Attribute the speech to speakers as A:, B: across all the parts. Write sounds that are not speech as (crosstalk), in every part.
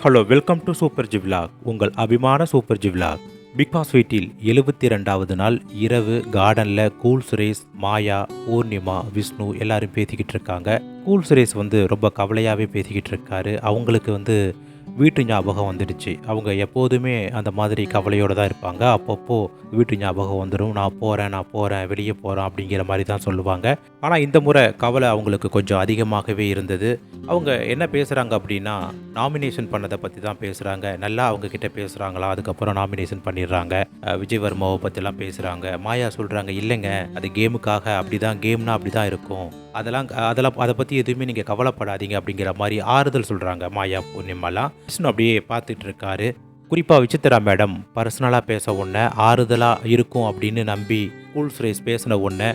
A: Hello welcome to super G vlog உங்கள் அபிமான super ஜிவ்லாக் big pass வீட்டில் எழுபத்தி ரெண்டாவது நாள் இரவு கார்டனில் கூல் சுரேஷ் மாயா பூர்ணிமா விஷ்ணு எல்லாரும் பேசிக்கிட்டு இருக்காங்க. கூல் சுரேஷ் வந்து ரொம்ப கவலையாகவே பேசிக்கிட்டு இருக்காரு. அவங்களுக்கு வந்து வீட்டு ஞாபகம் வந்துடுச்சு. அவங்க எப்போதுமே அந்த மாதிரி கவலையோடு தான் இருப்பாங்க. அப்பப்போ வீட்டு ஞாபகம் வந்துடும் நான் போகிறேன் நான் போகிறேன் வெளியே போகிறேன் அப்படிங்கிற மாதிரி தான் சொல்லுவாங்க. ஆனால் இந்த முறை கவலை அவங்களுக்கு கொஞ்சம் அதிகமாகவே இருந்தது. அவங்க என்ன பேசுகிறாங்க அப்படின்னா நாமினேஷன் பண்ணதை பற்றி தான் பேசுகிறாங்க நல்லா அவங்கக்கிட்ட பேசுகிறாங்களா அதுக்கப்புறம் நாமினேஷன் பண்ணிடுறாங்க. விஜய்வர்மாவை விஜய் வர்மாவை பற்றிலாம் பேசுகிறாங்க மாயா சொல்கிறாங்க இல்லைங்க அது கேமுக்காக அப்படி தான் கேம்னா அப்படி தான் இருக்கும். அதெல்லாம் அதெல்லாம் அதை பற்றி எதுவுமே நீங்கள் கவலைப்படாதீங்க அப்படிங்கிற மாதிரி ஆறுதல் சொல்கிறாங்க மாயா பூர்ணிமாலாம் விஷ்ணு அப்படியே பார்த்துட்டு இருக்காரு குறிப்பாக விசித்ரா மேடம் பர்சனலாக பேச ஒன்று ஆறுதலாக இருக்கும் அப்படின்னு நம்பி கூல் சுரேஷ் பேசின ஒன்று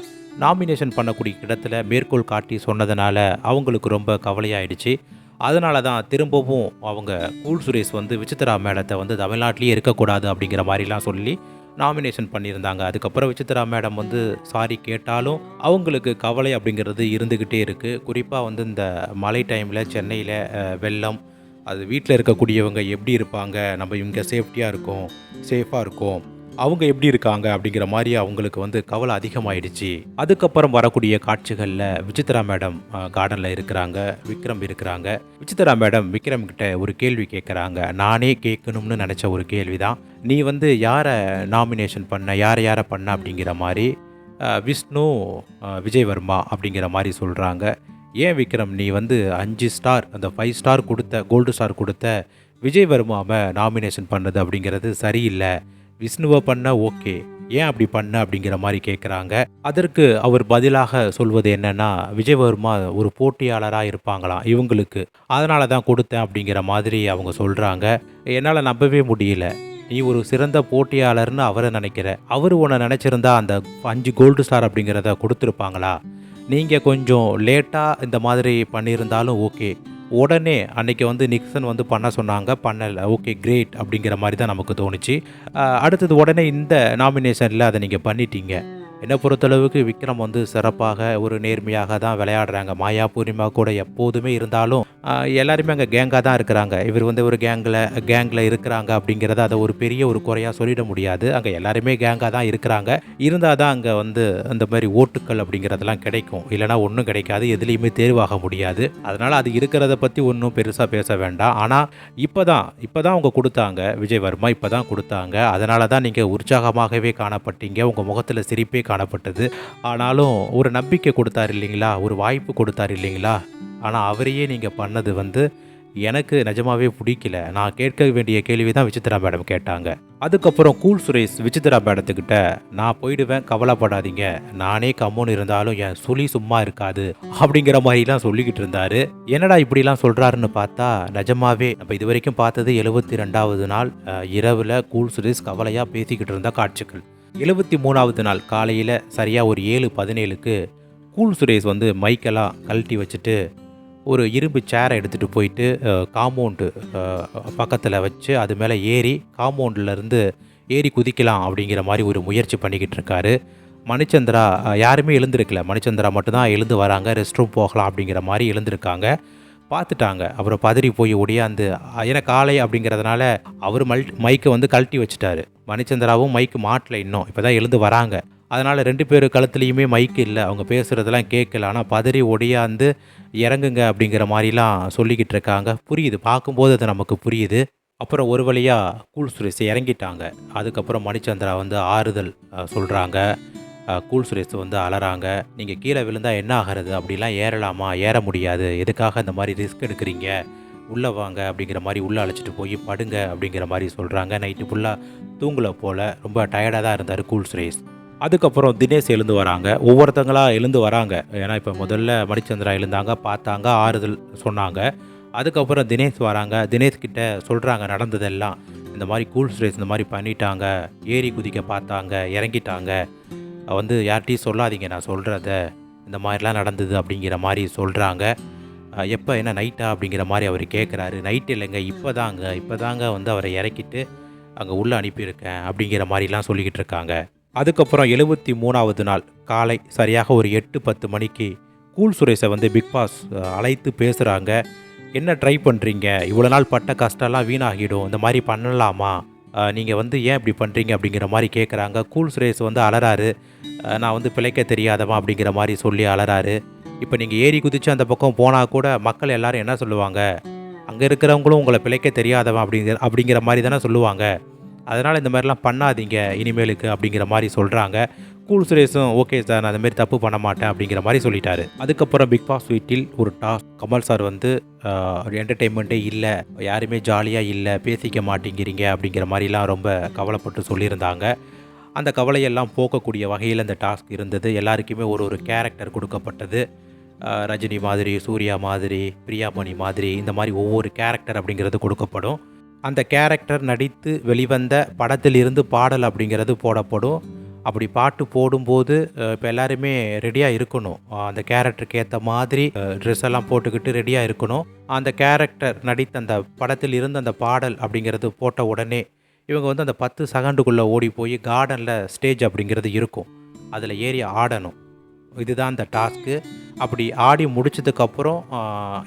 A: நாமினேஷன் பண்ணக்கூடிய இடத்துல மேற்கோள் காட்டி சொன்னதுனால அவங்களுக்கு ரொம்ப கவலையாயிடுச்சு. அதனால தான் திரும்பவும் அவங்க கூல் சுரேஷ் வந்து விசித்ரா மேடத்தை வந்து தமிழ்நாட்டிலேயே இருக்கக்கூடாது அப்படிங்கிற மாதிரிலாம் சொல்லி நாமினேஷன் பண்ணியிருந்தாங்க. அதுக்கப்புறம் விசித்ரா மேடம் வந்து சாரி கேட்டாலும் அவங்களுக்கு கவலை அப்படிங்கிறது இருந்துக்கிட்டே இருக்குது குறிப்பாக வந்து இந்த மழை டைமில் சென்னையில் வெள்ளம் அது வீட்டில் இருக்கக்கூடியவங்க எப்படி இருப்பாங்க? நம்ம இங்கே சேஃப்டியாக இருக்கோம் சேஃபாக இருக்கோம். அவங்க எப்படி இருக்காங்க? அப்படிங்கிற மாதிரி அவங்களுக்கு வந்து கவலை அதிகமாயிடுச்சு. அதுக்கப்புறம் வரக்கூடிய காட்சிகளில் விசித்ரா மேடம் கார்டனில் இருக்கிறாங்க விக்ரம் இருக்கிறாங்க. விசித்ரா மேடம் விக்ரம் கிட்ட ஒரு கேள்வி கேட்குறாங்க நானே கேட்கணும்னு நினச்ச ஒரு கேள்வி தான் நீ வந்து யாரை நாமினேஷன் பண்ண? யாரை யாரை பண்ண? அப்படிங்கிற மாதிரி விஷ்ணு விஜய் வர்மா அப்படிங்கிற மாதிரி சொல்கிறாங்க ஏன் விக்ரம் நீ வந்து அஞ்சு ஸ்டார் அந்த ஃபைவ் ஸ்டார் கொடுத்த கோல்டு ஸ்டார் கொடுத்த விஜய் வர்மாவை நாமினேஷன் பண்ணது அப்படிங்கிறது சரியில்லை. விஷ்ணுவை பண்ண ஓகே ஏன் அப்படி பண்ண அப்படிங்கிற மாதிரி கேட்குறாங்க அதற்கு அவர் பதிலாக சொல்வது என்னன்னா விஜயவர்மா ஒரு போட்டியாளராக இருப்பாங்களாம் இவங்களுக்கு. அதனால தான் கொடுத்தேன் அப்படிங்கிற மாதிரி அவங்க சொல்கிறாங்க என்னால் நம்பவே முடியல. நீ ஒரு சிறந்த போட்டியாளர்னு அவரை நினைக்கிற. அவர் உன்னை நினச்சிருந்தா அந்த அஞ்சு கோல்டு ஸ்டார் அப்படிங்கிறத கொடுத்துருப்பாங்களா? நீங்கள் கொஞ்சம் லேட்டாக இந்த மாதிரி பண்ணியிருந்தாலும் ஓகே. உடனே அன்னைக்கு வந்து நிக்சன் வந்து பண்ண சொன்னாங்க பண்ணலை. ஓகே கிரேட் அப்படிங்கிற மாதிரி தான் நமக்கு தோணுச்சு. அடுத்தது உடனே இந்த நாமினேஷனில் அதை நீங்கள் பண்ணிட்டீங்க. என்னை பொறுத்தளவுக்கு விக்ரம் வந்து சிறப்பாக ஒரு நேர்மையாக தான் விளையாடுறாங்க. மாயா பூர்ணிமா கூட எப்போதுமே இருந்தாலும் எல்லாருமே அங்கே கேங்காக தான் இருக்கிறாங்க. இவர் வந்து ஒரு கேங்கில் கேங்கில் இருக்கிறாங்க அப்படிங்கிறத அதை ஒரு பெரிய ஒரு குறையாக சொல்லிட முடியாது. அங்கே எல்லாருமே கேங்காக தான் இருக்கிறாங்க. இருந்தால் தான் அங்கே வந்து அந்த மாதிரி ஓட்டுக்கள் அப்படிங்கிறதெல்லாம் கிடைக்கும். இல்லைனா ஒன்றும் கிடைக்காது. எதுலேயுமே தேர்வாக முடியாது. அதனால் அது இருக்கிறத பற்றி ஒன்றும் பெருசாக பேச வேண்டாம். ஆனால் இப்போ தான் இப்போ தான் அவங்க கொடுத்தாங்க. விஜய் வர்மா இப்போ தான் கொடுத்தாங்க. அதனால தான் நீங்கள் உற்சாகமாகவே காணப்பட்டீங்க. உங்கள் முகத்தில் சிரிப்பே காணப்பட்டது. ஆனாலும் ஒரு நம்பிக்கை கொடுத்தாரு இல்லைங்களா? ஒரு வாய்ப்பு கொடுத்தாரு இல்லைங்களா? ஆனால் அவரையே நீங்கள் பண்ணது வந்து எனக்கு நிஜமாவே பிடிக்கல. நான் கேட்க வேண்டிய கேள்வி தான் விசித்ரா மேடம் கேட்டாங்க. அதுக்கப்புறம் கூல் சுரேஷ் விசித்ரா மேடத்துக்கிட்ட நான் போயிடுவேன் கவலைப்படாதீங்க. நானே கம்முன்னு இருந்தாலும் என் சுழி சும்மா இருக்காது அப்படிங்கிற மாதிரிலாம் சொல்லிக்கிட்டு இருந்தாரு. என்னடா இப்படிலாம் சொல்றாருன்னு பார்த்தா நிஜமாவே நம்ம இது வரைக்கும் பார்த்தது எழுபத்தி ரெண்டாவது நாள் இரவில் இரவுல கூல் சுரேஷ் கவலையா பேசிக்கிட்டு இருந்த காட்சிகள். எழுபத்தி மூணாவது நாள் காலையில் சரியாக ஒரு ஏழு பதினேழுக்கு கூல் சுரேஷ் வந்து மைக்கெல்லாம் கழட்டி வச்சுட்டு ஒரு இரும்பு சேரை எடுத்துகிட்டு போயிட்டு காம்பவுண்டு பக்கத்தில் வச்சு அது மேலே ஏறி காம்பவுண்டிலேருந்து ஏறி குதிக்கலாம் அப்படிங்கிற மாதிரி ஒரு முயற்சி பண்ணிக்கிட்டு இருக்காரு. மணிச்சந்திரா யாருமே எழுந்திருக்கல. மணிச்சந்திரா மட்டும்தான் எழுந்து வராங்க ரெஸ்ட் ரூம் போகலாம் அப்படிங்கிற மாதிரி எழுந்திருக்காங்க. பார்த்துட்டாங்க. அப்புறம் பதறி போய் ஒடியாந்து ஏன்னா காலை அப்படிங்கிறதுனால அவர் மல் மைக்கை வந்து கழட்டி வச்சுட்டாரு. மணிச்சந்திராவும் மைக்கு மாட்டில் இன்னும். இப்போ தான் எழுந்து வராங்க. அதனால் ரெண்டு பேர் கழுத்துலேயுமே மைக்கு இல்லை. அவங்க பேசுகிறதெல்லாம் கேட்கல ஆனால் பதறி ஒடியாந்து இறங்குங்க அப்படிங்கிற மாதிரிலாம் சொல்லிக்கிட்டு இருக்காங்க. புரியுது. பார்க்கும்போது அது நமக்கு புரியுது. அப்புறம் ஒரு வழியாக கூல் சுரேஷ் இறங்கிட்டாங்க. அதுக்கப்புறம் மணிச்சந்திரா வந்து ஆறுதல் சொல்கிறாங்க கூல் சுரேஷ் வந்து அலறாங்க. நீங்கள் கீழே விழுந்தா என்ன ஆகிறது? அப்படிலாம் ஏறலாமா? ஏற முடியாது. எதுக்காக இந்த மாதிரி ரிஸ்க் எடுக்கிறீங்க? உள்ளே வாங்க அப்படிங்கிற மாதிரி உள்ளே அழைச்சிட்டு போய் படுங்க அப்படிங்கிற மாதிரி சொல்கிறாங்க நைட்டு ஃபுல்லாக தூங்கல போல். ரொம்ப டயர்டாக தான் இருந்தார் கூல் சுரேஷ். அதுக்கப்புறம் தினேஷ் எழுந்து வராங்க. ஒவ்வொருத்தங்களா எழுந்து வராங்க. ஏன்னா இப்போ முதல்ல மணிச்சந்திரா எழுந்தாங்க பார்த்தாங்க ஆறுதல் சொன்னாங்க. அதுக்கப்புறம் தினேஷ் வராங்க. தினேஷ் கிட்ட சொல்கிறாங்க நடந்ததெல்லாம். இந்த மாதிரி கூல் சுரேஷ் இந்த மாதிரி பண்ணிட்டாங்க. ஏறி குதிக்க பார்த்தாங்க இறங்கிட்டாங்க. வந்து யார்கிட்டையும் சொல்லாதீங்க நான் சொல்கிறத இந்த மாதிரிலாம் நடந்தது அப்படிங்கிற மாதிரி சொல்கிறாங்க எப்போ என்ன நைட்டா அப்படிங்கிற மாதிரி அவர் கேட்குறாரு நைட் இல்லைங்க இப்போ தாங்க இப்போ தாங்க வந்து அவரை இறக்கிட்டு அங்கே உள்ளே அனுப்பியிருக்கேன் அப்படிங்கிற மாதிரிலாம் சொல்லிக்கிட்டு இருக்காங்க. அதுக்கப்புறம் எழுபத்தி மூணாவது நாள் காலை சரியாக ஒரு எட்டு பத்து மணிக்கு கூல் சுரேஷை வந்து பிக் பாஸ் அழைத்து பேசுகிறாங்க என்ன ட்ரை பண்ணுறீங்க இவ்வளோ நாள் பட்ட கஷ்டம்லாம் வீணாகிடும். இந்த மாதிரி பண்ணலாமா? நீங்கள் வந்து ஏன் இப்படி பண்ணுறீங்க அப்படிங்கிற மாதிரி கேட்குறாங்க கூல் சுரேஷ் வந்து அலறாரு. நான் வந்து பிழைக்க தெரியாதவன் அப்படிங்கிற மாதிரி சொல்லி அலறாரு. இப்போ நீங்கள் ஏறி குதிச்சு அந்த பக்கம் போனால் கூட மக்கள் எல்லாரும் என்ன சொல்லுவாங்க? அங்கே இருக்கிறவங்களும் உங்களை பிழைக்க தெரியாதவன் அப்படிங்கிற அப்படிங்கிற மாதிரி தானே சொல்லுவாங்க. அதனால் இந்த மாதிரிலாம் பண்ணாதீங்க இனிமேலுக்கு அப்படிங்கிற மாதிரி சொல்கிறாங்க கூல் சுரேஷும் ஓகே சார் நான் அதுமாரி தப்பு பண்ண மாட்டேன் அப்படிங்கிற மாதிரி சொல்லிட்டாரு. அதுக்கப்புறம் பிக் பாஸ் வீட்டில் ஒரு டாஸ். கமல் சார் வந்து என்டர்டெயின்மெண்ட்டே இல்லை. யாருமே ஜாலியாக இல்லை. பேசிக்க மாட்டேங்கிறீங்க அப்படிங்கிற மாதிரிலாம் ரொம்ப கவலைப்பட்டு சொல்லியிருந்தாங்க. அந்த கவலையெல்லாம் போக்கக்கூடிய வகையில் அந்த டாஸ்க் இருந்தது. எல்லாருக்குமே ஒரு ஒரு கேரக்டர் கொடுக்கப்பட்டது. ரஜினி மாதிரி சூர்யா மாதிரி பிரியாமணி மாதிரி இந்த மாதிரி ஒவ்வொரு கேரக்டர் அப்படிங்கிறது கொடுக்கப்படும். அந்த கேரக்டர் நடித்து வெளிவந்த படத்திலிருந்து பாடல் அப்படிங்கிறது போடப்படும். அப்படி பாட்டு போடும்போது இப்போ எல்லாருமே ரெடியாக இருக்கணும். அந்த கேரக்டருக்கு ஏற்ற மாதிரி ட்ரெஸ் எல்லாம் போட்டுக்கிட்டு ரெடியாக இருக்கணும். அந்த கேரக்டர் நடித்த அந்த படத்தில் இருந்து அந்த பாடல் அப்படிங்கிறது போட்ட உடனே இவங்க வந்து அந்த பத்து செகண்டுக்குள்ளே ஓடி போய் கார்டனில் ஸ்டேஜ் அப்படிங்கிறது இருக்கும். அதில் ஏறி ஆடணும். இதுதான் அந்த டாஸ்க்கு அப்படி ஆடி முடிச்சதுக்கப்புறம்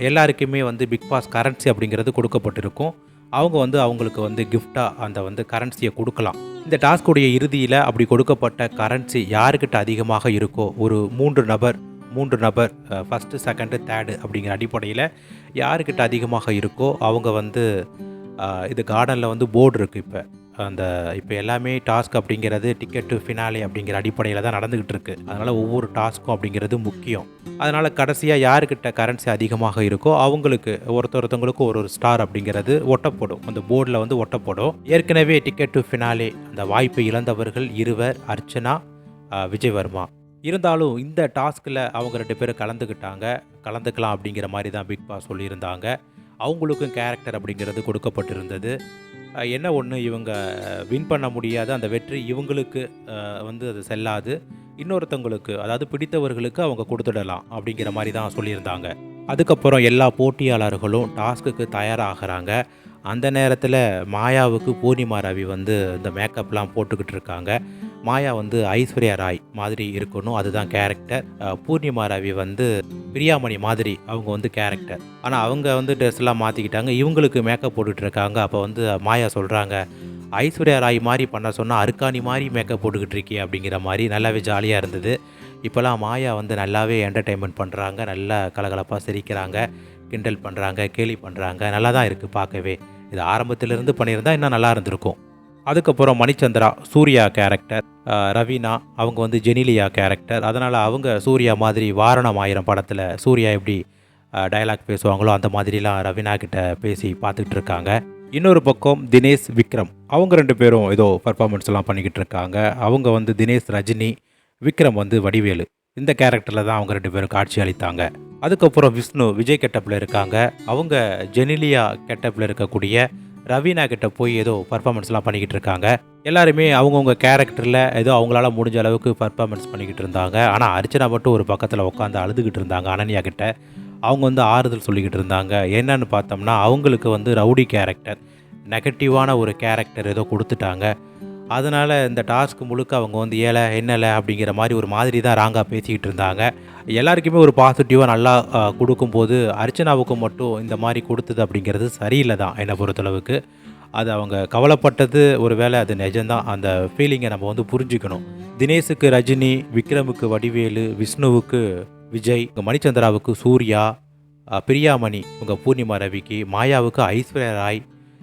A: எல்லாருக்குமே வந்து பிக் பாஸ் கரன்சி அப்படிங்கிறது கொடுக்கப்பட்டிருக்கும். அவங்க வந்து அவங்களுக்கு வந்து கிஃப்டாக அந்த வந்து கரன்சியை கொடுக்கலாம். இந்த டாஸ்குடைய இறுதியில் அப்படி கொடுக்கப்பட்ட கரன்சி யாருக்கிட்ட அதிகமாக இருக்கோ ஒரு மூன்று நபர் மூன்று நபர் ஃபஸ்ட்டு செகண்டு தேர்டு அப்படிங்கிற அடிப்படையில் யாருக்கிட்ட அதிகமாக இருக்கோ அவங்க வந்து இது கார்டனில் வந்து போர்டு இருக்குது இப்போ. அந்த இப்போ எல்லாமே டாஸ்க் அப்படிங்கிறது டிக்கெட்டு ஃபினாலே அப்படிங்கிற அடிப்படையில் தான் நடந்துக்கிட்டு இருக்கு. அதனால் ஒவ்வொரு டாஸ்க்கும் அப்படிங்கிறது முக்கியம். அதனால் கடைசியாக யாருக்கிட்ட கரன்சி அதிகமாக இருக்கோ அவங்களுக்கு ஒருத்தர் ஒருத்தவங்களுக்கு ஒரு ஒரு ஸ்டார் அப்படிங்கிறது ஒட்டப்படும். அந்த போர்டில் வந்து ஒட்டப்படும். ஏற்கனவே டிக்கெட் டு ஃபினாலே அந்த வாய்ப்பை இழந்தவர்கள் இருவர் அர்ச்சனா விஜய்வர்மா. இருந்தாலும் இந்த டாஸ்கில் அவங்க ரெண்டு பேரும் கலந்துக்கிட்டாங்க கலந்துக்கலாம் அப்படிங்கிற மாதிரி தான் பிக் பாஸ் சொல்லியிருந்தாங்க. அவங்களுக்கும் கேரக்டர் அப்படிங்கிறது கொடுக்கப்பட்டிருந்தது. என்ன ஒன்று இவங்க வின் பண்ண முடியாத அந்த வெற்றி இவங்களுக்கு வந்து அது செல்லாது. இன்னொருத்தவங்களுக்கு அதாவது பிடித்தவர்களுக்கு அவங்க கொடுத்துடலாம் அப்படிங்கிற மாதிரி தான் சொல்லியிருந்தாங்க. அதுக்கப்புறம் எல்லா போட்டியாளர்களும் டாஸ்க்குக்கு தயாராகிறாங்க. அந்த நேரத்தில் மாயாவுக்கு பூர்ணிமா ரவி வந்து இந்த மேக்கப்லாம் போட்டுக்கிட்டு இருக்காங்க. மாயா வந்து ஐஸ்வர்யா ராய் மாதிரி இருக்கணும். அதுதான் கேரக்டர் பூர்ணிமா ரவி வந்து பிரியாமணி மாதிரி அவங்க வந்து கேரக்டர் ஆனால் அவங்க வந்து ட்ரெஸ் எல்லாம் மாற்றிக்கிட்டாங்க இவங்களுக்கு மேக்கப் போட்டுட்ருக்காங்க. அப்போ வந்து மாயா சொல்கிறாங்க ஐஸ்வர்யா ராய் மாதிரி பண்ண சொன்னால் அருக்காணி மாதிரி மேக்கப் போட்டுக்கிட்டு இருக்கே அப்படிங்கிற மாதிரி. நல்லாவே ஜாலியாக இருந்தது. இப்போலாம் மாயா வந்து நல்லாவே என்டர்டெயின்மெண்ட் பண்ணுறாங்க நல்லா கலகலப்பாக சிரிக்கிறாங்க கிண்டல் பண்ணுறாங்க கேலி பண்ணுறாங்க நல்லா தான் இருக்குது பார்க்கவே. இது ஆரம்பத்திலிருந்து பண்ணியிருந்தா இன்னும் நல்லா இருந்திருக்கும். அதுக்கப்புறம் மணிச்சந்திரா சூர்யா கேரக்டர் ரவீனா அவங்க வந்து ஜெனிலியா கேரக்டர் அதனால் அவங்க சூர்யா மாதிரி வாரணம் ஆயிரம் படத்தில் சூர்யா எப்படி டயலாக் பேசுவாங்களோ அந்த மாதிரிலாம் ரவீனா கிட்ட பேசி பார்த்துக்கிட்டு இருக்காங்க. இன்னொரு பக்கம் தினேஷ் விக்ரம். அவங்க ரெண்டு பேரும் ஏதோ பர்ஃபார்மன்ஸ்லாம் பண்ணிக்கிட்டு இருக்காங்க. அவங்க வந்து தினேஷ் ரஜினி விக்ரம் வந்து வடிவேலு. இந்த கேரக்டரில் தான் அவங்க ரெண்டு பேரும் காட்சி அளித்தாங்க. அதுக்கப்புறம் விஷ்ணு விஜய் கெட்டப்பில் இருக்காங்க. அவங்க ஜெனிலியா கெட்டப்பில் இருக்கக்கூடிய ரவீனா கிட்ட போய் ஏதோ பர்ஃபார்மன்ஸ்லாம் பண்ணிக்கிட்டு இருக்காங்க. எல்லாருமே அவங்கவுங்க கேரக்டரில் ஏதோ அவங்களால முடிஞ்ச அளவுக்கு பர்ஃபார்மன்ஸ் பண்ணிக்கிட்டு இருந்தாங்க. ஆனால் அர்ச்சனா மட்டும் ஒரு பக்கத்தில் உட்காந்து அழுதுகிட்டு இருந்தாங்க அனன்யா கிட்ட. அவங்க வந்து ஆறுதல் சொல்லிக்கிட்டு இருந்தாங்க. என்னன்னு பார்த்தோம்னா அவங்களுக்கு வந்து ரவுடி கேரக்டர் நெகட்டிவான ஒரு கேரக்டர் ஏதோ கொடுத்துட்டாங்க. அதனால் இந்த டாஸ்க் முழுக்க அவங்க வந்து ஏழை என்னலை அப்படிங்கிற மாதிரி ஒரு மாதிரி தான் ராங்காக பேசிக்கிட்டு இருந்தாங்க. எல்லாருக்குமே ஒரு பாசிட்டிவாக நல்லா கொடுக்கும்போது அர்ச்சனாவுக்கு மட்டும் இந்த மாதிரி கொடுத்தது அப்படிங்கிறது சரியில்லை தான் என்னை பொறுத்தளவுக்கு. அது அவங்க கவலைப்பட்டது ஒரு வேளை அது நிஜம்தான். அந்த ஃபீலிங்கை நம்ம வந்து புரிஞ்சுக்கணும். தினேஷுக்கு ரஜினி விக்ரமுக்கு வடிவேலு விஷ்ணுவுக்கு விஜய் மணிச்சந்திராவுக்கு சூர்யா பிரியாமணி உங்கள் பூர்ணிமா ரவிக்கு மாயாவுக்கு ஐஸ்வர்யா ராய்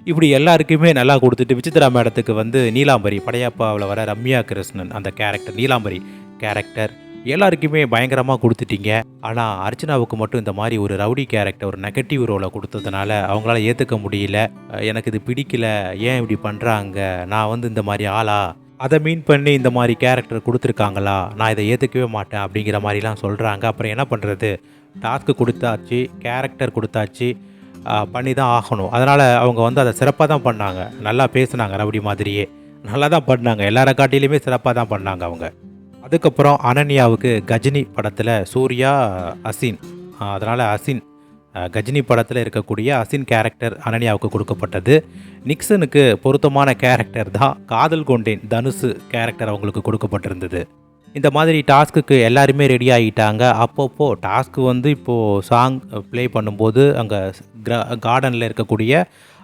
A: இப்படி எல்லாருக்குமே நல்லா கொடுத்துட்டு விசித்ரா மேடத்துக்கு வந்து நீலாம்பரி படையப்பாவில் வர ரம்யா கிருஷ்ணன் அந்த கேரக்டர் நீலாம்பரி கேரக்டர் எல்லாருக்குமே பயங்கரமாக கொடுத்துட்டீங்க. ஆனால் அர்ச்சனாவுக்கு மட்டும் இந்த மாதிரி ஒரு ரவுடி கேரக்டர் ஒரு நெகட்டிவ் ரோலை கொடுத்ததுனால அவங்களால ஏற்றுக்க முடியல. எனக்கு இது பிடிக்கல. ஏன் இப்படி பண்ணுறாங்க நான் வந்து இந்த மாதிரி ஆளா? அதை மீன் பண்ணி இந்த மாதிரி கேரக்டர் கொடுத்துருக்காங்களா? நான் இதை ஏற்றுக்கவே மாட்டேன் அப்படிங்கிற மாதிரிலாம் சொல்கிறாங்க அப்புறம் என்ன பண்ணுறது டாஸ்க்கு கொடுத்தாச்சு கேரக்டர் கொடுத்தாச்சு. பண்ணி தான் ஆகணும். அதனால் அவங்க வந்து அதை சிறப்பாக தான் பண்ணாங்க. நல்லா பேசினாங்க ரவுடி மாதிரியே. நல்லா தான் பண்ணாங்க. எல்லார காட்டிலையுமே சிறப்பாக தான் பண்ணாங்க அவங்க. அதுக்கப்புறம் அனன்யாவுக்கு கஜினி படத்தில் சூர்யா அசின். அதனால் அசின். கஜினி படத்தில் இருக்கக்கூடிய அசின் கேரக்டர் அனன்யாவுக்கு கொடுக்கப்பட்டது. நிக்சனுக்கு பொருத்தமான கேரக்டர் தான் காதல் கொண்டேன் தனுசு கேரக்டர் அவங்களுக்கு கொடுக்கப்பட்டிருந்தது. இந்த மாதிரி டாஸ்க்குக்கு எல்லாருமே ரெடி ஆகிட்டாங்க. அப்பப்போ டாஸ்க்கு வந்து இப்போது சாங் ப்ளே பண்ணும்போது அங்கே கிரா கார்டனில் இருக்கக்கூடிய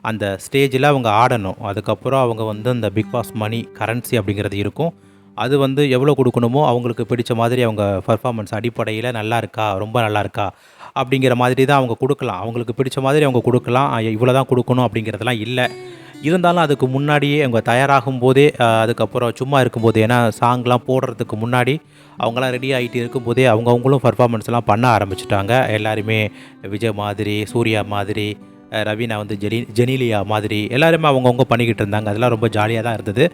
A: அந்த ஸ்டேஜில் அவங்க ஆடணும். அதுக்கப்புறம் அவங்க வந்து அந்த பிக் பாஸ் மணி கரன்சி அப்படிங்கிறது இருக்கும். அது வந்து எவ்வளோ கொடுக்கணுமோ அவங்களுக்கு பிடிச்ச மாதிரி அவங்க பர்ஃபார்மன்ஸ் அடிப்படையில் நல்லா இருக்கா ரொம்ப நல்லா இருக்கா அப்படிங்கிற மாதிரி தான் அவங்க கொடுக்கலாம். அவங்களுக்கு பிடிச்ச மாதிரி அவங்க கொடுக்கலாம். இவ்வளோ தான் கொடுக்கணும் அப்படிங்கிறதெல்லாம் இல்லை. இருந்தாலும் அதுக்கு முன்னாடியே அவங்க தயாராகும் போதே அதுக்கப்புறம் சும்மா இருக்கும்போது ஏன்னா சாங்லாம் போடுறதுக்கு முன்னாடி அவங்களாம் ரெடி ஆகிட்டு இருக்கும்போதே அவங்கவுங்களும் பர்ஃபார்மன்ஸ்லாம் பண்ண ஆரம்பிச்சிட்டாங்க. எல்லாருமே விஜய் மாதிரி சூர்யா மாதிரி ரவீனா வந்து ஜெனி ஜெனிலியா மாதிரி எல்லாருமே அவங்கவுங்க பண்ணிக்கிட்டு இருந்தாங்க. அதெல்லாம் ரொம்ப ஜாலியாக தான் இருந்தது.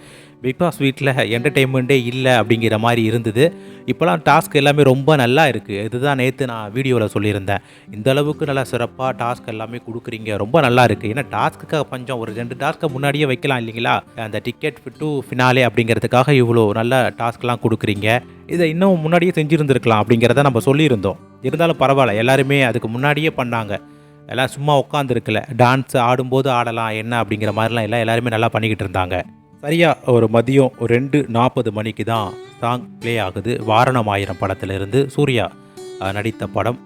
A: பிக் பாஸ் வீட்டில் என்டர்டெயின்மெண்ட்டே இல்லை அப்படிங்கிற மாதிரி இருந்தது. இப்போலாம் டாஸ்க் எல்லாமே ரொம்ப நல்லா இருக்குது இதுதான் நேற்று நான் வீடியோவில் சொல்லியிருந்தேன். இந்த அளவுக்கு நல்லா சிறப்பாக டாஸ்க் எல்லாமே கொடுக்குறீங்க. ரொம்ப நல்லா இருக்குது ஏன்னா டாஸ்க்குக்காக பஞ்சம். ஒரு ரெண்டு டாஸ்க்கை முன்னாடியே வைக்கலாம் இல்லைங்களா? அந்த டிக்கெட் டு ஃபினாலே அப்படிங்கிறதுக்காக இவ்வளோ நல்ல டாஸ்க்லாம் கொடுக்குறீங்க. இதை இன்னும் முன்னாடியே செஞ்சுருந்துருக்கலாம் அப்படிங்கிறத நம்ம சொல்லியிருந்தோம். இருந்தாலும் பரவாயில்ல. எல்லாருமே அதுக்கு முன்னாடியே பண்ணாங்க. எல்லாம் சும்மா உட்காந்துருக்கல டான்ஸ் ஆடும்போது ஆடலாம் என்ன அப்படிங்கிற மாதிரிலாம் எல்லாம் எல்லாருமே நல்லா பண்ணிக்கிட்டு இருந்தாங்க. சரியாக ஒரு மதியம் ஒரு ரெண்டு நாற்பது மணிக்கு தான் சாங் ப்ளே ஆகுது. வாரணம் ஆயிரம் படத்திலிருந்து சூர்யா நடித்த படம்.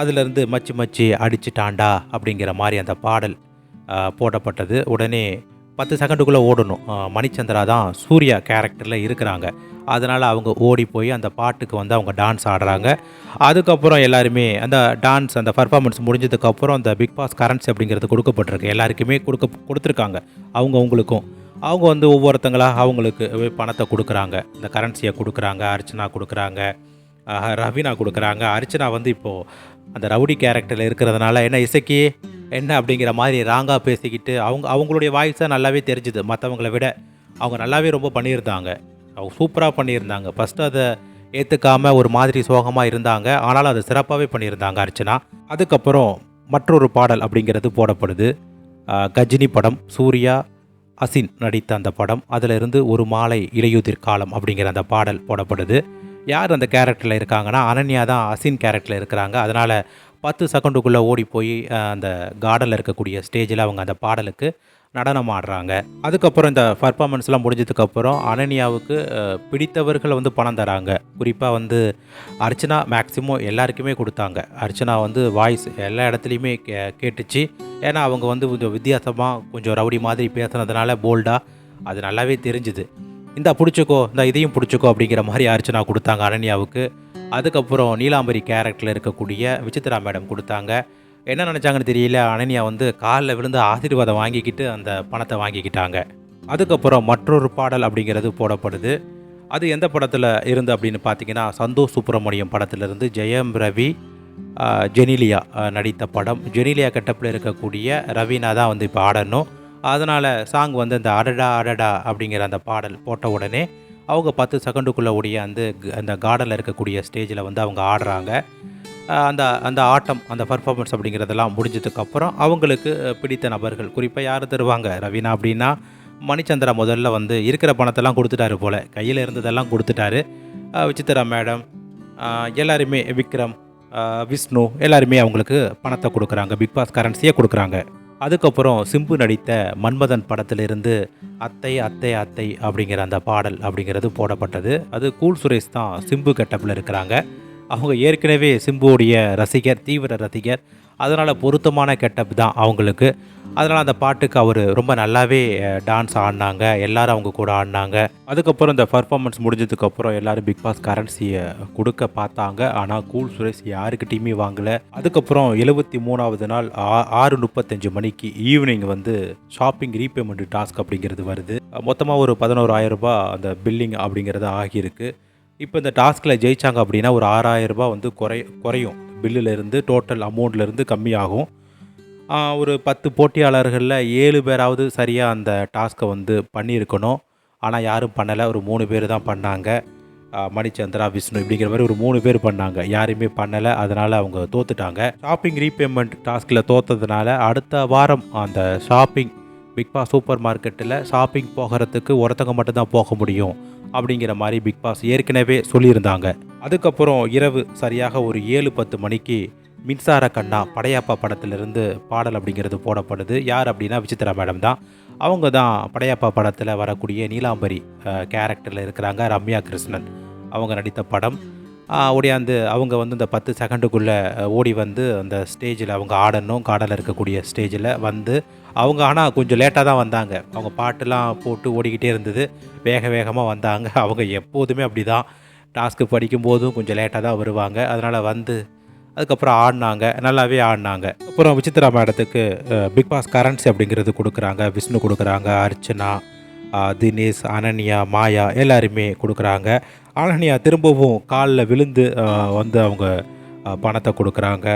A: அதிலிருந்து மச்சி மச்சி அடிச்சுட்டாண்டா அப்படிங்கிற மாதிரி அந்த பாடல் போடப்பட்டது. உடனே பத்து செகண்டுக்குள்ளே ஓடணும். மணிச்சந்திரா தான் சூர்யா கேரக்டரில் இருக்கிறாங்க. அதனால் அவங்க ஓடி போய் அந்த பாட்டுக்கு வந்து அவங்க டான்ஸ் ஆடுறாங்க. அதுக்கப்புறம் எல்லாருமே அந்த டான்ஸ் அந்த பர்ஃபார்மன்ஸ் முடிஞ்சதுக்கப்புறம் அந்த பிக் பாஸ் கரன்சி அப்படிங்கிறது கொடுக்கப்பட்டிருக்கு. எல்லாருக்குமே கொடுக்க கொடுத்துருக்காங்க. அவங்க அவங்களுக்கும் அவங்க வந்து ஒவ்வொருத்தங்களாக அவங்களுக்கு பணத்தை கொடுக்குறாங்க. இந்த கரன்சியை கொடுக்குறாங்க அர்ச்சனா கொடுக்குறாங்க ரவினா ரவீனா கொடுக்குறாங்க. அர்ச்சனா வந்து இப்போது அந்த ரவுடி கேரக்டரில் இருக்கிறதுனால என்ன இசைக்கு என்ன அப்படிங்கிற மாதிரி ராங்காக பேசிக்கிட்டு அவங்க அவங்களுடைய வாய்ஸாக நல்லாவே தெரிஞ்சுது. மற்றவங்களை விட அவங்க நல்லாவே ரொம்ப பண்ணியிருந்தாங்க. அவங்க சூப்பராக பண்ணியிருந்தாங்க. ஃபஸ்ட்டு அதை ஏற்றுக்காமல் ஒரு மாதிரி சோகமாக இருந்தாங்க. ஆனாலும் அதை சிறப்பாகவே பண்ணியிருந்தாங்க அர்ச்சனா. அதுக்கப்புறம் மற்றொரு பாடல் அப்படிங்கிறது போடப்படுது. கஜினி படம் சூர்யா அசின் நடித்த அந்த படம். அதில் இருந்து ஒரு மாலை இலையுதிர் காலம் அப்படிங்கிற அந்த பாடல் போடப்படுது. யார் அந்த கேரக்டரில் இருக்காங்கன்னா அனன்யா தான் அசின் கேரக்டரில் இருக்கிறாங்க. அதனால் பத்து செகண்டுக்குள்ளே ஓடி போய் அந்த கார்டனில் இருக்கக்கூடிய ஸ்டேஜில் அவங்க அந்த பாடலுக்கு நடனம் ஆடுறாங்க அதுக்கப்புறம் இந்த பர்ஃபார்மன்ஸ்லாம் முடிஞ்சதுக்கப்புறம் அனன்யாவுக்கு பிடித்தவர்கள் வந்து பணம் தராங்க. குறிப்பாக வந்து அர்ச்சனா மேக்ஸிமம் எல்லாருக்குமே கொடுத்தாங்க. அர்ச்சனா வந்து வாய்ஸ் எல்லா இடத்துலையுமே கே கேட்டுச்சு. ஏன்னா அவங்க வந்து கொஞ்சம் வித்தியாசமாக கொஞ்சம் ரவுடி மாதிரி பேசுனதுனால போல்டாக அது நல்லாவே தெரிஞ்சுது. இந்த பிடிச்சிக்கோ இந்த இதையும் பிடிச்சிக்கோ அப்படிங்கிற மாதிரி அர்ச்சனா கொடுத்தாங்க அனன்யாவுக்கு. அதுக்கப்புறம் நீலாம்பரி கேரக்டரில் இருக்கக்கூடிய விசித்ரா மேடம் கொடுத்தாங்க. என்ன நினச்சாங்கன்னு தெரியல. அனன்யா வந்து காலில் விழுந்து ஆசீர்வாதம் வாங்கிக்கிட்டு அந்த பணத்தை வாங்கிக்கிட்டாங்க. அதுக்கப்புறம் மற்றொரு பாடல் அப்படிங்கிறது போடப்படுது. அது எந்த படத்தில் இருந்து அப்படின்னு பார்த்தீங்கன்னா சந்தோஷ் சுப்பிரமணியம் படத்திலிருந்து ஜெயம் ரவி ஜெனிலியா நடித்த படம். ஜெனிலியா கெட்டப்பில் இருக்கக்கூடிய ரவீனா தான் வந்து இப்போ ஆடணும். அதனால் சாங் வந்து இந்த அடடா அடடா அப்படிங்கிற அந்த பாடல் போட்ட உடனே அவங்க பத்து செகண்டுக்குள்ளே ஓடிய அந்த க- அந்த கார்டனில் இருக்கக்கூடிய ஸ்டேஜில் வந்து அவங்க ஆடுறாங்க. அந்த அந்த ஆட்டம் அந்த பர்ஃபார்மன்ஸ் அப்படிங்கிறதெல்லாம் முடிஞ்சதுக்கப்புறம் அவங்களுக்கு பிடித்த நபர்கள் குறிப்பாக யார் தருவாங்க? ரவீனா அப்படின்னா மணிச்சந்திரா முதல்ல வந்து இருக்கிற பணத்தெல்லாம் கொடுத்துட்டாரு போல். கையில் இருந்ததெல்லாம் கொடுத்துட்டாரு. விசித்திரா மேடம் எல்லாருமே விக்ரம் விஷ்ணு எல்லாருமே அவங்களுக்கு பணத்தை கொடுக்குறாங்க. பிக் பாஸ் கரன்சியே கொடுக்குறாங்க. அதுக்கப்புறம் சிம்பு நடித்த மன்மதன் படத்திலிருந்து அத்தை அத்தை அத்தை அப்படிங்கிற அந்த பாடல் அப்படிங்கிறது போடப்பட்டது. அது கூல் சுரேஷ் தான் சிம்பு கெட்டப்பில் இருக்கிறாங்க. அவங்க ஏற்கனவே சிம்புவுடைய ரசிகர் தீவிர ரசிகர். அதனால் பொருத்தமான கெட்டப் தான் அவங்களுக்கு. அதனால் அந்த பாட்டுக்கு அவர் ரொம்ப நல்லாவே டான்ஸ் ஆடினாங்க. எல்லாரும் அவங்க கூட ஆடினாங்க. அதுக்கப்புறம் இந்த பர்ஃபார்மன்ஸ் முடிஞ்சதுக்கப்புறம் எல்லாரும் பிக் பாஸ் கரன்சியை கொடுக்க பார்த்தாங்க. ஆனால் கூல் சுரேஷ் யாருக்கிட்டையுமே வாங்கலை. அதுக்கப்புறம் எழுபத்தி மூணாவது நாள் ஆ- ஆறு முப்பத்தஞ்சு மணிக்கு ஈவினிங் வந்து ஷாப்பிங் ரீபேமெண்ட் டாஸ்க் அப்படிங்கிறது வருது. மொத்தமாக ஒரு பதினோராயிரம் ரூபாய் அந்த பில்லிங் அப்படிங்கிறது ஆகியிருக்கு. இப்போ இந்த டாஸ்கில் ஜெயிச்சாங்க அப்படின்னா ஒரு ஆறாயிரம் வந்து குறை குறையும். பில்லுலேருந்து டோட்டல் அமௌண்ட்லேருந்து கம்மியாகும். ஒரு பத்து போட்டியாளர்களில் ஏழு பேராவது சரியாக அந்த டாஸ்க்கை வந்து பண்ணியிருக்கணும். ஆனால் யாரும் பண்ணலை. ஒரு மூணு பேர் தான் பண்ணாங்க. மணிச்சந்திரா விஷ்ணு இப்படிங்கிற மாதிரி ஒரு மூணு பேர் பண்ணாங்க. யாரையுமே பண்ணலை. அதனால் அவங்க தோத்துட்டாங்க. ஷாப்பிங் ரீபேமெண்ட் டாஸ்கில் தோத்ததுனால அடுத்த வாரம் அந்த ஷாப்பிங் பிக்பாஸ் சூப்பர் மார்க்கெட்டில் ஷாப்பிங் போகிறதுக்கு ஒருத்தங்க மட்டும்தான் போக முடியும் அப்படிங்கிற மாதிரி பிக்பாஸ் ஏற்கனவே சொல்லியிருந்தாங்க. அதுக்கப்புறம் இரவு சரியாக ஒரு ஏழு பத்து மணிக்கு மின்சார கண்ணா படையாப்பா படத்திலிருந்து பாடல் அப்படிங்கிறது போடப்படுது. யார் அப்படின்னா விசித்ரா மேடம் தான். அவங்க தான் படையாப்பா படத்தில் வரக்கூடிய நீலாம்பரி கேரக்டரில் இருக்கிறாங்க ரம்யா கிருஷ்ணன். அவங்க நடித்த படம் ஓடியாந்து அவங்க வந்து இந்த பத்து செகண்டுக்குள்ளே ஓடி வந்து அந்த ஸ்டேஜில் அவங்க ஆடணும். காடலில் இருக்கக்கூடிய ஸ்டேஜில் வந்து அவங்க ஆனால் கொஞ்சம் லேட்டாக தான் வந்தாங்க. அவங்க பாட்டுலாம் போட்டு ஓடிக்கிட்டே இருந்தது. வேக வேகமாக வந்தாங்க. (laughs) அவங்க எப்போதுமே அப்படி தான் டாஸ்க்கு படிக்கும்போதும் கொஞ்சம் லேட்டாக தான் வருவாங்க. அதனால் வந்து அதுக்கப்புறம் ஆடினாங்க. நல்லாவே ஆடினாங்க. அப்புறம் விசித்ரா மேடத்துக்கு பிக் பாஸ் கரன்சி அப்படிங்கிறது கொடுக்குறாங்க. விஷ்ணு கொடுக்குறாங்க. அர்ச்சனா தினேஷ் அனன்யா மாயா எல்லாருமே கொடுக்குறாங்க. அனன்யா திரும்பவும் காலில் விழுந்து வந்து அவங்க பணத்தை கொடுக்குறாங்க.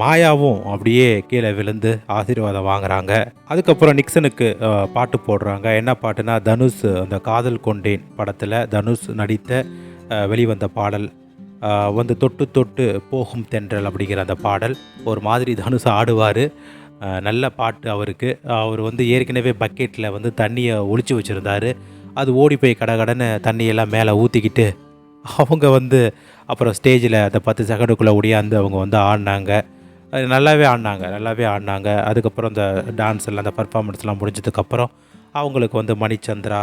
A: மாயாவும் அப்படியே கீழே விழுந்து ஆசீர்வாதம் வாங்குறாங்க. அதுக்கப்புறம் நிக்சனுக்கு பாட்டு போடுறாங்க. என்ன பாட்டுனா தனுஷ் அந்த காதல் கொண்டேன் படத்தில் தனுஷ் நடித்த வெளிவந்த பாடல். வந்து தொட்டு தொட்டு போகும் தென்றல் அப்படிங்கிற அந்த பாடல். ஒரு மாதிரி தனுஷ் ஆடுவார். நல்ல பாட்டு அவருக்கு. அவர் வந்து ஏற்கனவே பக்கெட்டில் வந்து தண்ணியை ஒழிச்சு வச்சுருந்தாரு. அது ஓடி போய் கடகடன்னு தண்ணியெல்லாம் மேலே ஊற்றிக்கிட்டு அவங்க வந்து அப்புறம் ஸ்டேஜில் அந்த பத்து செகண்டுக்குள்ளே ஒடியாந்து அவங்க வந்து ஆடினாங்க. அது நல்லாவே ஆடினாங்க நல்லாவே ஆடினாங்க. அதுக்கப்புறம் இந்த டான்ஸ் எல்லாம் அந்த பர்ஃபார்மன்ஸ்லாம் முடிஞ்சதுக்கப்புறம் அவங்களுக்கு வந்து மணிச்சந்திரா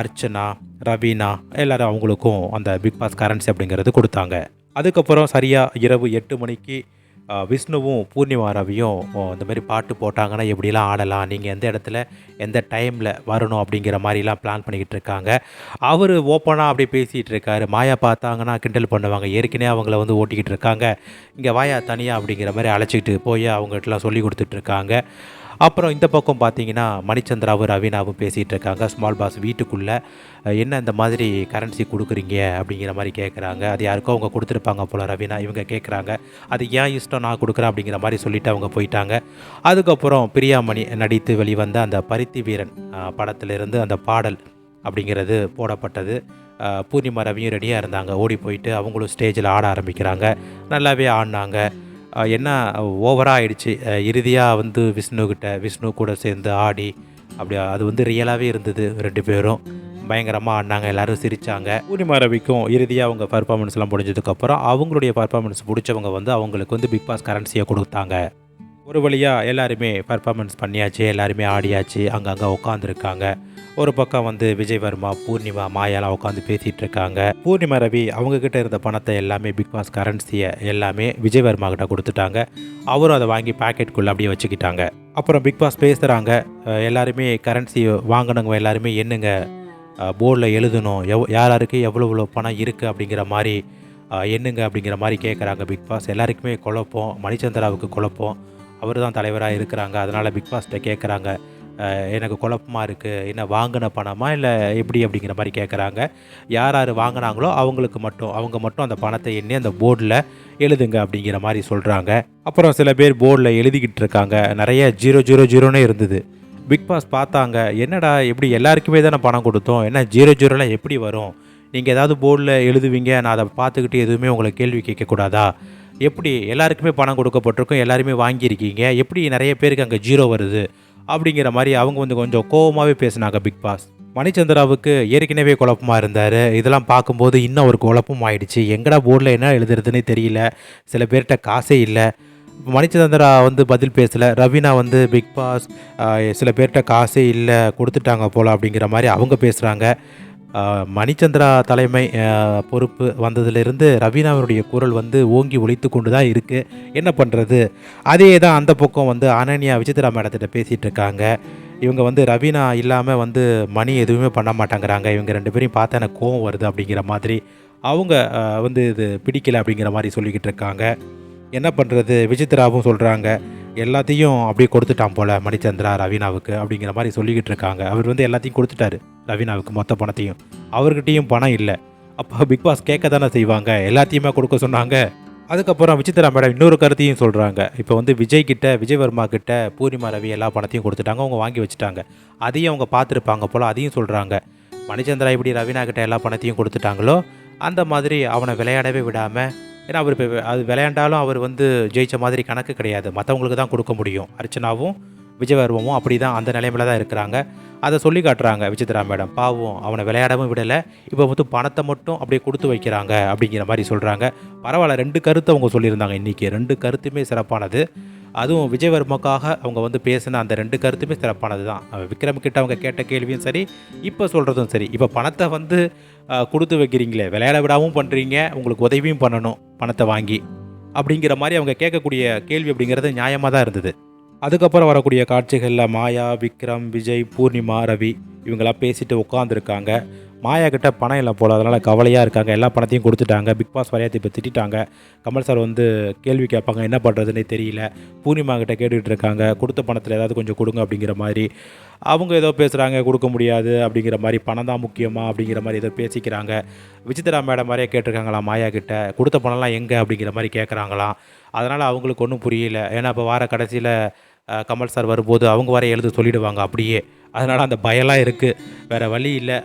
A: அர்ச்சனா ரவீனா எல்லாரும் அவங்களுக்கும் அந்த பிக் பாஸ் கரன்சி அப்படிங்கிறது கொடுத்தாங்க. அதுக்கப்புறம் சரியாக இரவு எட்டு மணிக்கு விஷ்ணுவும் பூர்ணிமா ரவியும் இந்த மாதிரி பாட்டு போட்டாங்கன்னா எப்படிலாம் ஆடலாம் நீங்கள் எந்த இடத்துல எந்த டைமில் வரணும் அப்படிங்கிற மாதிரிலாம் பிளான் பண்ணிக்கிட்டு இருக்காங்க. அவர் ஓப்பனாக அப்படி பேசிகிட்டு இருக்காரு. மாயா பார்த்தாங்கன்னா கிண்டல் பண்ணுவாங்க. ஏற்கனவே அவங்கள வந்து ஓட்டிக்கிட்டு இருக்காங்க. இங்கே வாயா தனியாக அப்படிங்கிற மாதிரி அழைச்சிக்கிட்டு போய் அவங்ககிட்டலாம் சொல்லி கொடுத்துட்ருக்காங்க அப்புறம் இந்த பக்கம் பார்த்தீங்கன்னா மணிச்சந்திராவும் ரவீனாவும் பேசிகிட்டு இருக்காங்க. ஸ்மால் பாஸ் வீட்டுக்குள்ளே என்ன இந்த மாதிரி கரன்சி கொடுக்குறீங்க? அப்படிங்கிற மாதிரி கேட்குறாங்க அது யாருக்கோ அவங்க கொடுத்துருப்பாங்க போல் ரவீனா. இவங்க கேட்குறாங்க அது ஏன் இஷ்டம் நான் கொடுக்குறேன்? அப்படிங்கிற மாதிரி சொல்லிவிட்டு அவங்க போயிட்டாங்க. அதுக்கப்புறம் பிரியாமணி நடித்து வெளிவந்த அந்த பருத்தி வீரன் படத்திலிருந்து அந்த பாடல் அப்படிங்கிறது போடப்பட்டது. பூர்ணிமா ரவியும் ரெடியாக இருந்தாங்க. ஓடி போயிட்டு அவங்களும் ஸ்டேஜில் ஆட ஆரம்பிக்கிறாங்க. நல்லாவே ஆடினாங்க. என்ன ஓவராக ஆயிடுச்சு. இறுதியாக வந்து விஷ்ணுக்கிட்ட விஷ்ணு கூட சேர்ந்து ஆடி அப்படி அது வந்து ரியலாகவே இருந்தது ரெண்டு பேரும். பயங்கரமாக ஆடினாங்க எல்லோரும் சிரித்தாங்க பூர்ணிமா ரவிக்கும் இறுதியாக அவங்க பர்ஃபார்மன்ஸ்லாம் முடிஞ்சதுக்கப்புறம் அவங்களுடைய பர்ஃபார்மன்ஸ் பிடிச்சவங்க வந்து அவங்களுக்கு வந்து பிக் பாஸ் கரன்சியை கொடுத்தாங்க. ஒரு வழியாக எல்லாருமே பர்ஃபார்மன்ஸ் பண்ணியாச்சு எல்லாருமே ஆடியாச்சு அங்கங்கே உட்காந்துருக்காங்க ஒரு பக்கம் வந்து விஜய் வர்மா பூர்ணிமா மாயாலாம் உட்காந்து பேசிகிட்டு இருக்காங்க பூர்ணிமா ரவி அவங்கக்கிட்ட இருந்த பணத்தை எல்லாமே பிக் பாஸ் கரன்சியை எல்லாமே விஜய் வர்மா கிட்ட கொடுத்துட்டாங்க. அவரும் அதை வாங்கி பாக்கெட்டுக்குள்ளே அப்படியே வச்சுக்கிட்டாங்க. அப்புறம் பிக் பாஸ் பேசுகிறாங்க எல்லாருமே கரன்சி வாங்கினவங்க எல்லாருமே என்னங்க போர்டில் எழுதணும் எவ் யார் யாருக்கு எவ்வளோ எவ்வளோ பணம் இருக்குது அப்படிங்கிற மாதிரி என்னங்க அப்படிங்கிற மாதிரி கேட்குறாங்க பிக் பாஸ் எல்லாருக்குமே குழப்பம் மணிச்சந்திராவுக்கு குழப்பம். அவர் தான் தலைவராக இருக்கிறாங்க. அதனால் பிக் பாஸ்கிட்ட கேட்குறாங்க எனக்கு குழப்பமாக இருக்குது என்ன வாங்கின பணமா இல்லை எப்படி அப்படிங்கிற மாதிரி கேட்குறாங்க யார் யார் வாங்கினாங்களோ அவங்களுக்கு மட்டும் அவங்க மட்டும் அந்த பணத்தை எண்ணி அந்த போர்டில் எழுதுங்க அப்படிங்கிற மாதிரி சொல்கிறாங்க அப்புறம் சில பேர் போர்டில் எழுதிக்கிட்டு இருக்காங்க. நிறைய ஜீரோ ஜீரோ ஜீரோனே இருந்தது. பிக் பாஸ் பார்த்தாங்க என்னடா எப்படி எல்லாருக்குமே தானே பணம் கொடுத்தோம்? என்ன ஜீரோ ஜீரோலாம் எப்படி வரும்? நீங்கள் ஏதாவது போர்டில் எழுதுவீங்க. நான் அதை பார்த்துக்கிட்டு எதுவுமே உங்களை கேள்வி கேட்கக்கூடாதா? எப்படி எல்லாருக்குமே பணம் கொடுக்கப்பட்டிருக்கும் எல்லாருமே வாங்கியிருக்கீங்க எப்படி நிறைய பேருக்கு அங்கே ஜீரோ வருது அப்படிங்கிற மாதிரி அவங்க வந்து கொஞ்சம் கோவமாகவே பேசினாங்க பிக் பாஸ். மணிச்சந்திராவுக்கு ஏற்கனவே குழப்பமாக இருந்தார். இதெல்லாம் பார்க்கும்போது இன்னும் ஒரு குழப்பம் ஆயிடுச்சு. எங்கடா போர்டில் என்ன எழுதுறதுன்னே தெரியல. சில பேர்கிட்ட காசே இல்லை. மணிச்சந்திரா வந்து பதில் பேசலை. ரவீனா வந்து பிக் பாஸ் சில பேர்கிட்ட காசே இல்லை கொடுத்துட்டாங்க போல் அப்படிங்கிற மாதிரி அவங்க பேசுகிறாங்க மணிச்சந்திரா தலைமை பொறுப்பு வந்ததிலிருந்து ரவீனாவினுடைய குரல் வந்து ஓங்கி ஒழித்து கொண்டு தான் இருக்குது என்ன பண்ணுறது அதே தான் அந்த பக்கம் வந்து அனன்யா விசித்ரா மேடத்திட்ட பேசிகிட்டு இருக்காங்க. இவங்க வந்து ரவீனா இல்லாமல் வந்து மணி எதுவுமே பண்ண மாட்டேங்கிறாங்க. இவங்க ரெண்டு பேரையும் பார்த்தா எனக்கு கோவம் வருது அப்படிங்கிற மாதிரி அவங்க வந்து இது பிடிக்கலை அப்படிங்கிற மாதிரி சொல்லிக்கிட்டு இருக்காங்க. என்ன பண்ணுறது விசித்ராவும் சொல்கிறாங்க எல்லாத்தையும் அப்படியே கொடுத்துட்டான் போல மணிச்சந்திரா ரவீனாவுக்கு அப்படிங்கிற மாதிரி சொல்லிக்கிட்டு இருக்காங்க. அவர் வந்து எல்லாத்தையும் கொடுத்துட்டாரு ரவீனாவுக்கு மொத்த பணத்தையும். அவர்கிட்டையும் பணம் இல்லை. அப்போ பிக் பாஸ் கேட்க தானே செய்வாங்க? எல்லாத்தையுமே கொடுக்க சொன்னாங்க. அதுக்கப்புறம் விசித்ரா மேடம் இன்னொரு கருத்தையும் சொல்கிறாங்க இப்போ வந்து விஜய் கிட்ட விஜய் வர்மா கிட்ட பூர்ணிமா ரவி எல்லா பணத்தையும் கொடுத்துட்டாங்க. அவங்க வாங்கி வச்சுட்டாங்க. அதையும் அவங்க பார்த்துருப்பாங்க போல் அதையும் சொல்கிறாங்க மணிச்சந்திரா எப்படி ரவீனா கிட்ட எல்லா பணத்தையும் கொடுத்துட்டாங்களோ? அந்த மாதிரி அவனை விளையாடவே விடாமல் ஏன்னா அவர் இப்போ அது விளையாண்டாலும் அவர் வந்து ஜெயிச்ச மாதிரி கணக்கு கிடையாது. மற்றவங்களுக்கு தான் கொடுக்க முடியும். அர்ச்சனாவும் விஜயவர்மமும் அப்படி தான் அந்த நிலைமையில தான் இருக்கிறாங்க. அதை சொல்லி காட்டுறாங்க விசித்ரா மேடம். பாவம் அவனை விளையாடவும் விடலை. இப்போ வந்து பணத்தை மட்டும் அப்படியே கொடுத்து வைக்கிறாங்க அப்படிங்கிற மாதிரி சொல்கிறாங்க பரவாயில்ல ரெண்டு கருத்து அவங்க சொல்லியிருந்தாங்க இன்றைக்கி ரெண்டு கருத்துமே சிறப்பானது. அதுவும் விஜயவர்மாக்காக அவங்க வந்து பேசின அந்த ரெண்டு கருத்துமே சிறப்பானது தான் விக்ரம் கிட்ட அவங்க கேட்ட கேள்வியும் சரி இப்போ சொல்கிறதும் சரி. இப்போ பணத்தை வந்து கொடுத்து வைக்கிறீங்களே விளையாட விடாமல் பண்ணுறீங்க உங்களுக்கு உதவியும் பண்ணணும் பணத்தை வாங்கி. அப்படிங்கிற மாதிரி அவங்க கேட்கக்கூடிய கேள்வி அப்படிங்கிறது நியாயமாக தான் இருந்தது. அதுக்கப்புறம் வரக்கூடிய காட்சிகளில் மாயா விக்ரம் விஜய் பூர்ணிமா ரவி இவங்கெல்லாம் பேசிட்டு உட்காந்துருக்காங்க மாயா கிட்ட பணம் இல்லை போல் அதனால் கவலையாக இருக்காங்க. எல்லா பணத்தையும் கொடுத்துட்டாங்க. பிக் பாஸ் வரையாத்தி இப்போ திட்டிட்டாங்க. கமல் சார் வந்து கேள்வி கேட்பாங்க என்ன பண்ணுறதுனே தெரியல. பூர்ணிமா கிட்ட கேட்டுக்கிட்டு இருக்காங்க. கொடுத்த பணத்தில் ஏதாவது கொஞ்சம் கொடுங்க அப்படிங்கிற மாதிரி. அவங்க ஏதோ பேசுகிறாங்க கொடுக்க முடியாது அப்படிங்கிற மாதிரி. பணம் தான் முக்கியமா அப்படிங்கிற மாதிரி ஏதோ பேசிக்கிறாங்க. விசித்ரா மேடம் மாதிரியே கேட்டிருக்காங்களாம் மாயா கிட்ட. கொடுத்த பணம்லாம் எங்கே அப்படிங்கிற மாதிரி கேட்குறாங்களாம் அதனால் அவங்களுக்கு ஒன்றும் புரியல. ஏன்னா இப்போ வார கடைசியில் கமல் சார் வரும்போது அவங்க வர எழுத சொல்லிடுவாங்க அப்படியே. அதனால் அந்த பயம்லாம் இருக்குது வேறு வழி இல்லை.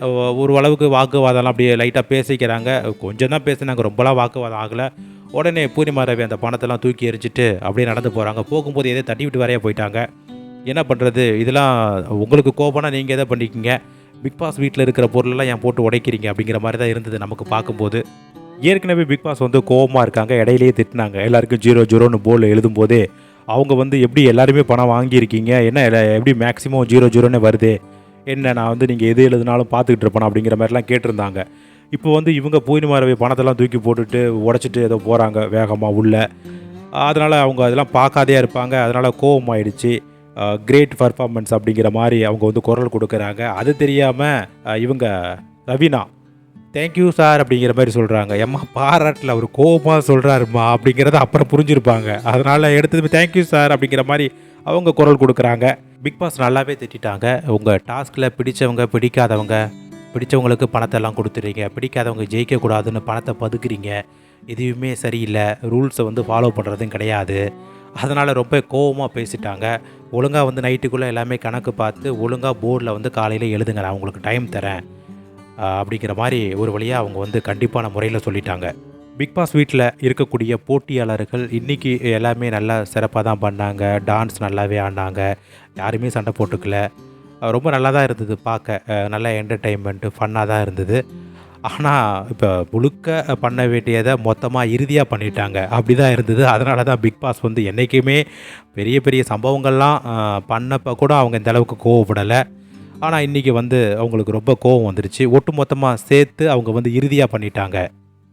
A: ஒரு அளவுக்கு வாக்குவாதம்லாம் அப்படியே லைட்டாக பேசிக்கிறாங்க. கொஞ்சம் தான் பேசினாங்க. ரொம்பலாம் வாக்குவாதம் ஆகலை. உடனே பூர்ணிமா ரவி அந்த பணத்தெல்லாம் தூக்கி எரிஞ்சிட்டு அப்படியே நடந்து போகிறாங்க போகும்போது எதோ தட்டி விட்டு வரைய போயிட்டாங்க. என்ன பண்ணுறது இதெல்லாம் உங்களுக்கு கோபம்னா நீங்கள் எதை பண்ணிக்கிங்க? பிக் பாஸ் வீட்டில் இருக்கிற பொருளெல்லாம் ஏன் போட்டு உடைக்கிறீங்க? அப்படிங்கிற மாதிரி தான் இருந்தது நமக்கு பார்க்கும்போது. ஏற்கனவே பிக் பாஸ் வந்து கோவமாக இருக்காங்க. இடையிலேயே திட்டினாங்க. எல்லாருக்கும் ஜீரோ ஜீரோன்னு போல் எழுதும்போதே அவங்க வந்து எப்படி எல்லாருமே பணம் வாங்கியிருக்கீங்க? என்ன எப்படி மேக்ஸிமம் ஜீரோ ஜீரோன்னு வருது? என்ன நான் வந்து நீங்கள் எது எழுதுனாலும் பார்த்துக்கிட்டு இருப்பேன்? அப்படிங்கிற மாதிரிலாம் கேட்டிருந்தாங்க. இப்போ வந்து இவங்க பூனிமாரவை பணத்தெல்லாம் தூக்கி போட்டுட்டு உடச்சிட்டு ஏதோ போகிறாங்க வேகமாக உள்ள. அதனால் அவங்க அதெல்லாம் பார்க்காதே இருப்பாங்க. அதனால் கோபம் ஆயிடுச்சு கிரேட் பர்ஃபார்மன்ஸ் அப்படிங்கிற மாதிரி அவங்க வந்து குரல் கொடுக்குறாங்க. அது தெரியாமல் இவங்க ரவினா தேங்க்யூ சார் அப்படிங்கிற மாதிரி சொல்கிறாங்க எம்மா பாராட்டில் அவர் கோபமாக சொல்கிறாருமா அப்படிங்கிறத அப்புறம் புரிஞ்சிருப்பாங்க. அதனால் எடுத்தது தேங்க்யூ சார் அப்படிங்கிற மாதிரி அவங்க குரல் கொடுக்குறாங்க. பிக் பாஸ் நல்லாவே திட்டாங்க உங்கள் டாஸ்கில் பிடிச்சவங்க பிடிக்காதவங்க பிடிச்சவங்களுக்கு பணத்தை எல்லாம் கொடுத்துறீங்க பிடிக்காதவங்க ஜெயிக்கக்கூடாதுன்னு பணத்தை பதுக்குறீங்க எதுவுமே சரியில்லை ரூல்ஸை வந்து ஃபாலோ பண்ணுறதும் கிடையாது. அதனால் ரொம்ப கோவமாக பேசிட்டாங்க. ஒழுங்காக வந்து நைட்டுக்குள்ளே எல்லாமே கணக்கு பார்த்து ஒழுங்காக போர்டில் வந்து காலையில் எழுதுங்க நான் உங்களுக்கு டைம் தரேன். அப்படிங்கிற மாதிரி ஒரு வழியாக அவங்க வந்து கண்டிப்பான முறையில் சொல்லிட்டாங்க. பிக் பாஸ் வீட்டில் இருக்கக்கூடிய போட்டியாளர்கள் இன்றைக்கி எல்லாமே நல்லா சிறப்பாக தான் பண்ணாங்க. டான்ஸ் நல்லாவே ஆடினாங்க யாருமே சண்டை போட்டுக்கல. ரொம்ப நல்லா தான் இருந்தது பார்க்க. நல்ல என்டர்டெயின்மெண்ட்டு ஃபன்னாக தான் இருந்தது. ஆனால் இப்போ முழுக்க பண்ண வேண்டியதை மொத்தமாக இறுதியாக பண்ணிட்டாங்க. அப்படி தான் இருந்தது. அதனால தான் பிக் பாஸ் வந்து என்றைக்குமே பெரிய பெரிய சம்பவங்கள்லாம் பண்ணப்போ கூட அவங்க இந்த அளவுக்கு கோவப்படலை. ஆனால் இன்றைக்கி வந்து அவங்களுக்கு ரொம்ப கோவம் வந்துருச்சு. ஒட்டு மொத்தமாக சேர்த்து அவங்க வந்து இறுதியாக பண்ணிட்டாங்க.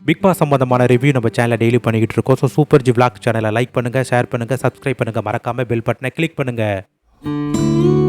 A: பிக் பாஸ் சம்பந்தமான ரிவ்யூ நம்ம சேனலில் டெய்லி பண்ணிக்கிட்டு இருக்கோம். ஸோ சூப்பர் ஜி விளாக் சேனலை லைக் பண்ணுங்கள் ஷேர் பண்ணுங்கள் சப்ஸ்கிரைப் பண்ணுங்கள் மறக்காமல் பெல் பட்டனை கிளிக் பண்ணுங்கள்